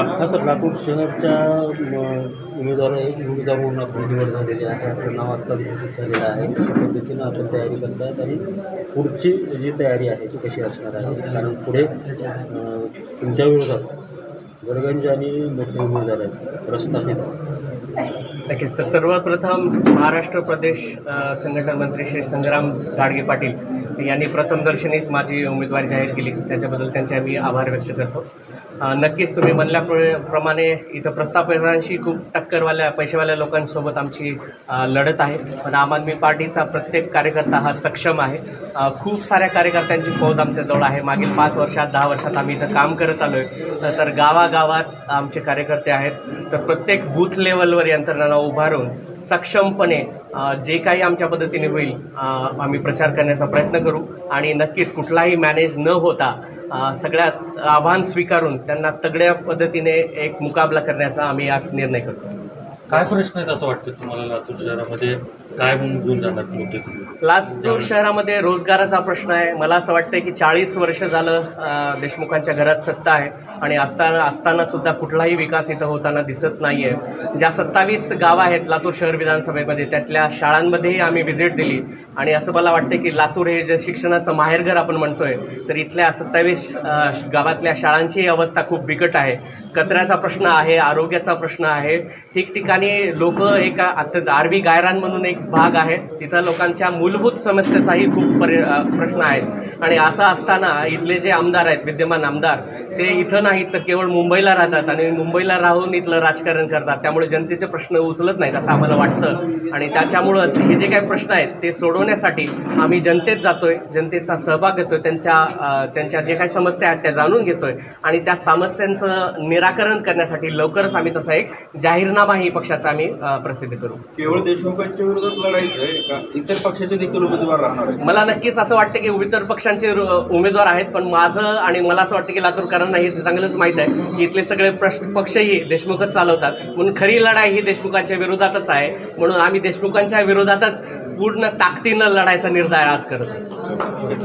हा. सर लातूर शहरच्या उमेदवार उमेदवार म्हणून आपण निवड झालेली आहे. आपलं नाव आत्ताच घोषित झालेलं आहे. कशा पद्धतीनं आपण तयारी करतायत आणि पुढची जी तयारी आहे ती कशी असणार आहे? कारण पुढे तुमच्या विरोधात गडगंज आणि मोठे उमेदवार आहेत. प्रस्थापित नक्कीच. तर सर्वप्रथम महाराष्ट्र प्रदेश संघटना मंत्री श्री संग्राम गाडगे पाटील यांनी प्रथमदर्शनीच माझी उमेदवारी जाहीर केली. त्याच्याबद्दल त्यांचे मी आभार व्यक्त करतो. नक्कीच तुम्ही म्हणल्याप्रमाणे इथं प्रस्थापनांशी खूप टक्करवाल्या पैसेवाल्या लोकांसोबत आमची लढत आहे. पण आम आदमी पार्टीचा प्रत्येक कार्यकर्ता हा सक्षम आहे. खूप साऱ्या कार्यकर्त्यांची फौज आमच्याजवळ आहे. मागील पाच वर्षात दहा वर्षात आम्ही इथं काम करत आलो आहे तर गावागावात आमचे कार्यकर्ते आहेत. तर प्रत्येक बूथ लेवलवर यंत्रणाला उभारून सक्षमपणे जे काही आमच्या पद्धतीने होईल आम्ही प्रचार करण्याचा प्रयत्न करू करू. आणि नक्कीच कुठलाही मॅनेज न होता सगळ्यात आव्हान स्वीकारून त्यांना तगड्या पद्धतीने एक मुकाबला करण्याचा आम्ही आज निर्णय करतो. काय प्रश्न आहेत असं वाटतं तुम्हाला लातूर शहरामध्ये? काय म्हणून घेऊन जाणार मुद्दे लातूर शहरामध्ये रोजगाराचा प्रश्न आहे. मला असं वाटतं की चाळीस वर्ष झालं देशमुखांच्या घरात सत्ता आहे आणि असताना असताना सुद्धा कुठलाही विकास इथं होताना दिसत नाही आहे ज्या सत्तावीस गावं आहेत लातूर शहर विधानसभेमध्ये त्यातल्या शाळांमध्येही आम्ही व्हिजिट दिली. आणि असं मला वाटतं की लातूर हे जे शिक्षणाचं माहेरघर आपण म्हणतोय तर इथल्या सत्तावीस गावातल्या शाळांची अवस्था खूप बिकट आहे. कचऱ्याचा प्रश्न आहे आरोग्याचा प्रश्न आहे. ठिकठिकाणी लोक एका आता आरवी गायरान म्हणून एक भाग आहे. तिथं लोकांच्या मूलभूत समस्येचाही खूप परि प्रश्न आहे आणि असं असताना इथले जे आमदार आहेत विद्यमान आमदार ते इथं नाहीत तर केवळ मुंबईला राहतात आणि मुंबईला राहून इथलं राजकारण करतात. त्यामुळे जनतेचे प्रश्न उचलत नाहीत असं आम्हाला वाटतं. आणि त्याच्यामुळंच हे जे काही प्रश्न आहेत ते सोडवण्यासाठी आम्ही जनतेत जातोय जनतेचा सहभाग घेतोय त्यांच्या त्यांच्या जे काही समस्या आहेत त्या जाणून घेतोय. आणि त्या समस्यांचं निराकरण करण्यासाठी लवकरच आम्ही तसा एक जाहीरनामाही पक्ष पक्षाचा आम्ही प्रसिद्ध करू. केवळ देशमुखांच्या विरोधात लढायचं आहे का? इतर पक्षाचे देखील उमेदवार राहणार आहे मला नक्कीच असं वाटतं की इतर पक्षांचे उमेदवार आहेत पण माझं आणि मला असं वाटतं की लातूरकरांना हे चांगलंच माहीत आहे. की इथले सगळे प्रश पक्षही देशमुखच चालवतात. म्हणून खरी लढाई ही देशमुखांच्या विरोधातच आहे. म्हणून आम्ही देशमुखांच्या विरोधातच पूर्ण ताकदीनं लढायचा निर्धार आज करत